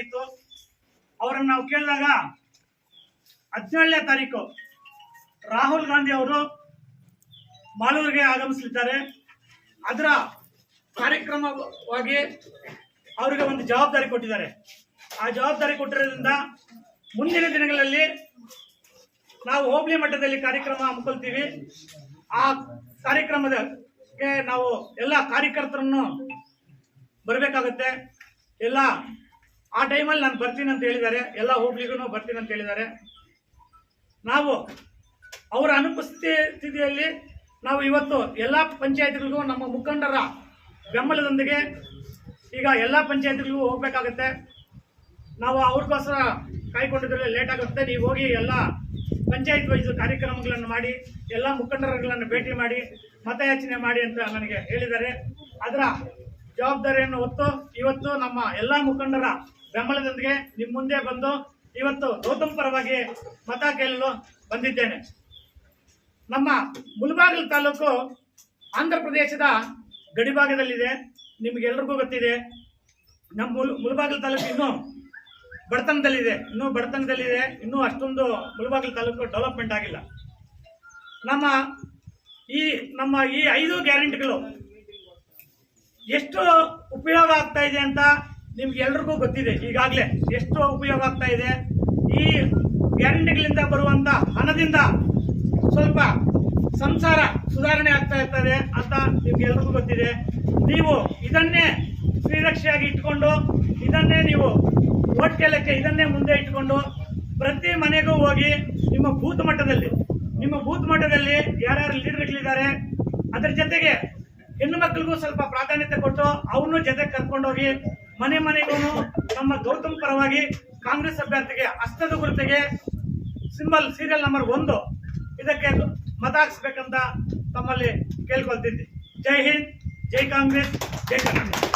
ಬೇಕಾಗಿತ್ತು ಅವರನ್ನು ನಾವು ಕೇಳಿದಾಗ ಹದಿನೇಳನೇ ತಾರೀಕು ರಾಹುಲ್ ಗಾಂಧಿ ಅವರು ಮಾಲೂರಿಗೆ ಆಗಮಿಸಲಿದ್ದಾರೆ. ಅದರ ಕಾರ್ಯಕ್ರಮವಾಗಿ ಅವರಿಗೆ ಒಂದು ಜವಾಬ್ದಾರಿ ಕೊಟ್ಟಿದ್ದಾರೆ. ಆ ಜವಾಬ್ದಾರಿ ಕೊಟ್ಟಿರೋದ್ರಿಂದ ಮುಂದಿನ ದಿನಗಳಲ್ಲಿ ನಾವು ಹೋಬಳಿ ಮಟ್ಟದಲ್ಲಿ ಕಾರ್ಯಕ್ರಮ ಹಮ್ಮಿಕೊಳ್ತೀವಿ. ಆ ಕಾರ್ಯಕ್ರಮದಕ್ಕೆ ನಾವು ಎಲ್ಲ ಕಾರ್ಯಕರ್ತರನ್ನು ಬರಬೇಕಾಗುತ್ತೆ. ಎಲ್ಲ ಆ ಟೈಮಲ್ಲಿ ನಾನು ಬರ್ತೀನಿ ಅಂತ ಹೇಳಿದ್ದಾರೆ, ಎಲ್ಲ ಹೋಗ್ಲಿಗೂ ಬರ್ತೀನಿ ಅಂತ ಹೇಳಿದ್ದಾರೆ. ನಾವು ಅವರ ಅನುಪಸ್ಥಿತಿಯಲ್ಲಿ ನಾವು ಇವತ್ತು ಎಲ್ಲ ಪಂಚಾಯತ್ಗಳಿಗೂ ನಮ್ಮ ಮುಖಂಡರ ಬೆಂಬಲದೊಂದಿಗೆ ಈಗ ಎಲ್ಲ ಪಂಚಾಯತ್ಗಳಿಗೂ ಹೋಗಬೇಕಾಗತ್ತೆ. ನಾವು ಅವ್ರಿಗೋಸ್ಕರ ಕಾಯ್ಕೊಂಡಿದ್ರೆ ಲೇಟ್ ಆಗುತ್ತೆ ನೀವು ಹೋಗಿ ಎಲ್ಲ ಪಂಚಾಯತ್ ವೈಸ್ ಕಾರ್ಯಕ್ರಮಗಳನ್ನು ಮಾಡಿ, ಎಲ್ಲ ಮುಖಂಡರುಗಳನ್ನು ಭೇಟಿ ಮಾಡಿ, ಮತಯಾಚನೆ ಮಾಡಿ ಅಂತ ನನಗೆ ಹೇಳಿದ್ದಾರೆ. ಅದರ ಜವಾಬ್ದಾರಿಯನ್ನು ಹೊತ್ತು ಇವತ್ತು ನಮ್ಮ ಎಲ್ಲ ಮುಖಂಡರ ಬೆಂಬಲದೊಂದಿಗೆ ನಿಮ್ಮ ಮುಂದೆ ಬಂದು ಇವತ್ತು ಗೌತಮ್ ಪರವಾಗಿ ಮತ ಕೇಳಲು ಬಂದಿದ್ದೇನೆ. ನಮ್ಮ ಮುಳಬಾಗಿಲು ತಾಲೂಕು ಆಂಧ್ರ ಪ್ರದೇಶದ ಗಡಿಭಾಗದಲ್ಲಿದೆ ನಿಮಗೆಲ್ರಿಗೂ ಗೊತ್ತಿದೆ. ನಮ್ಮ ಮುಲ್ ಮುಳಬಾಗಿಲು ತಾಲೂಕು ಇನ್ನೂ ಬಡತನದಲ್ಲಿದೆ. ಇನ್ನೂ ಬಡತನದಲ್ಲಿದೆ. ಇನ್ನೂ ಅಷ್ಟೊಂದು ಮುಳಬಾಗಿಲು ತಾಲೂಕು ಡೆವಲಪ್ಮೆಂಟ್ ಆಗಿಲ್ಲ. ನಮ್ಮ ಈ ನಮ್ಮ ಈ ಐದು ಗ್ಯಾರಂಟಿಗಳು ಎಷ್ಟು ಉಪಯೋಗ ಆಗ್ತಾ ಇದೆ ಅಂತ ನಿಮ್ಗೆ ಎಲ್ರಿಗೂ ಗೊತ್ತಿದೆ, ಈಗಾಗಲೇ ಎಷ್ಟು ಉಪಯೋಗ ಆಗ್ತಾ ಇದೆ. ಈ ಗ್ಯಾರಂಟಿಗಳಿಂದ ಬರುವಂತ ಹಣದಿಂದ ಸ್ವಲ್ಪ ಸಂಸಾರ ಸುಧಾರಣೆ ಆಗ್ತಾ ಇರ್ತದೆ ಅಂತ ನಿಮ್ಗೆ ಎಲ್ರಿಗೂ ಗೊತ್ತಿದೆ. ನೀವು ಇದನ್ನೇ ಶ್ರೀರಕ್ಷೆಯಾಗಿ ಇಟ್ಕೊಂಡು, ಇದನ್ನೇ ನೀವು ಓಟ್ ಇದನ್ನೇ ಮುಂದೆ ಇಟ್ಕೊಂಡು ಪ್ರತಿ ಮನೆಗೂ ಹೋಗಿ ನಿಮ್ಮ ಬೂತ್ ಮಟ್ಟದಲ್ಲಿ, ನಿಮ್ಮ ಬೂತ್ ಮಟ್ಟದಲ್ಲಿ ಯಾರ್ಯಾರು ಲೀಡರ್ಗಳಿದ್ದಾರೆ, ಅದರ ಜೊತೆಗೆ ಹೆಣ್ಣು ಮಕ್ಕಳಿಗೂ ಸ್ವಲ್ಪ ಪ್ರಾಧಾನ್ಯತೆ ಕೊಟ್ಟು ಅವನು ಜೊತೆಗೆ ಕರ್ಕೊಂಡೋಗಿ ಮನೆ ಮನೆಗೂ ನಮ್ಮ ಗೌತಮ್ ಪರವಾಗಿ ಕಾಂಗ್ರೆಸ್ ಅಭ್ಯರ್ಥಿಗೆ ಹಸ್ತದ ಗುರುತಿಗೆ ಸಿಂಬಲ್ ಸೀರಿಯಲ್ ನಂಬರ್ ಒಂದು. ಇದಕ್ಕೆ ಮತ ಹಾಕ್ಸ್ಬೇಕಂತ ತಮ್ಮಲ್ಲಿ ಕೇಳ್ಕೊಳ್ತಿದ್ದೆ. ಜೈ ಹಿಂದ್, ಜೈ ಕಾಂಗ್ರೆಸ್, ಜೈ ಕರ್ನಾಟಕ